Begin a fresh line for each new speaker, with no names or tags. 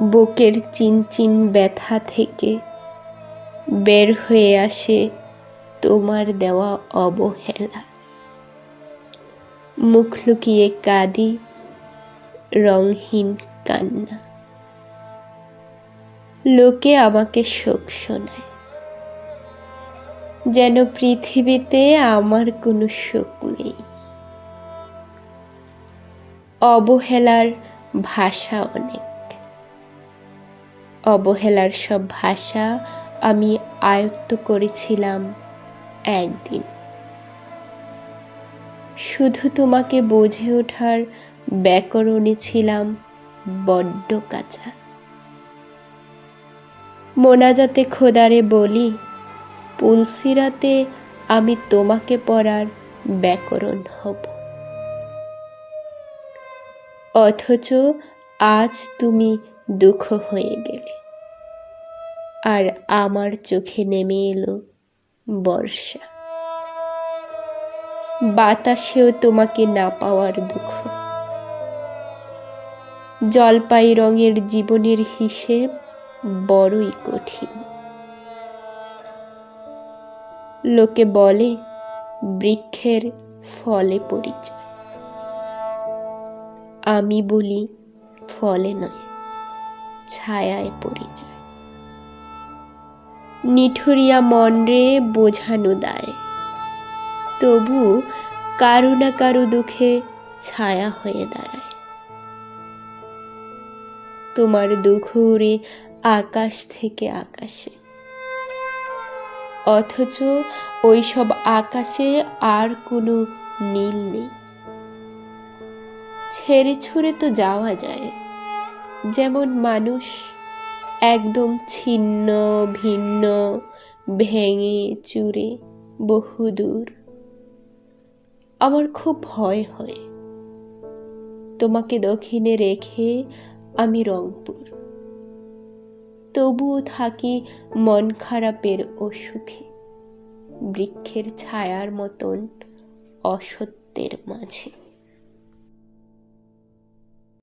বুকের চিনচিন ব্যথা থেকে বের হয়ে আসে তোমার দেওয়া অবহেলা। মুখ লুকিয়ে কাঁদি রংহীন কান্না। লোকে আমাকে শোক শোনায়। যেন পৃথিবীতে আমার কোনো শোক নেই। অবহেলার ভাষা অনেক। অবহেলার সব ভাষা আমি আয়ত্ত করেছিলাম একদিন। শুধু তোমাকে বুঝে ওঠার ব্যাকরণে ছিলাম বড্ড কাঁচা। মোনাজাতে খোদারে বলি পুলসিরাতে আমি তোমাকে পড়ার ব্যাকরণ হব। অথচ আজ তুমি দুঃখ হয়ে গেলে। আর আমার চোখে নেমে এলো বর্ষা। বাতাসেও তোমাকে না পাওয়ার দুঃখ। জলপাই রঙের জীবনের হিসেব বড়ই কঠিন। লোকে বলে, বৃক্ষের ফলে পরিচয়। আমি বলি, ফলে নয়, ছায়ায় পরিচয়। নিঠুরিয়া মন রে বোঝানো দায়। তবু কারও না কারও দুঃখে ছায়া হয়ে দাঁড়ায়। তোমার দুঃখ উড়ে আকাশ থেকে আকাশে। অথচ ওই সব আকাশে আর কোনো নীল নেই। ছেড়ে ছুড়ে তো যাওয়া যায়, যেমন মানুষ একদম ছিন্ন, ভিন্ন, ভেঙে চুরে বহুদূর। আমার খুব ভয় হয়। তোমাকে দক্ষিণে রেখে আমি রংপুর। তবুও থাকি মন খারাপের অসুখে, বৃক্ষের ছায়ার মতন অসত্যের মাঝে।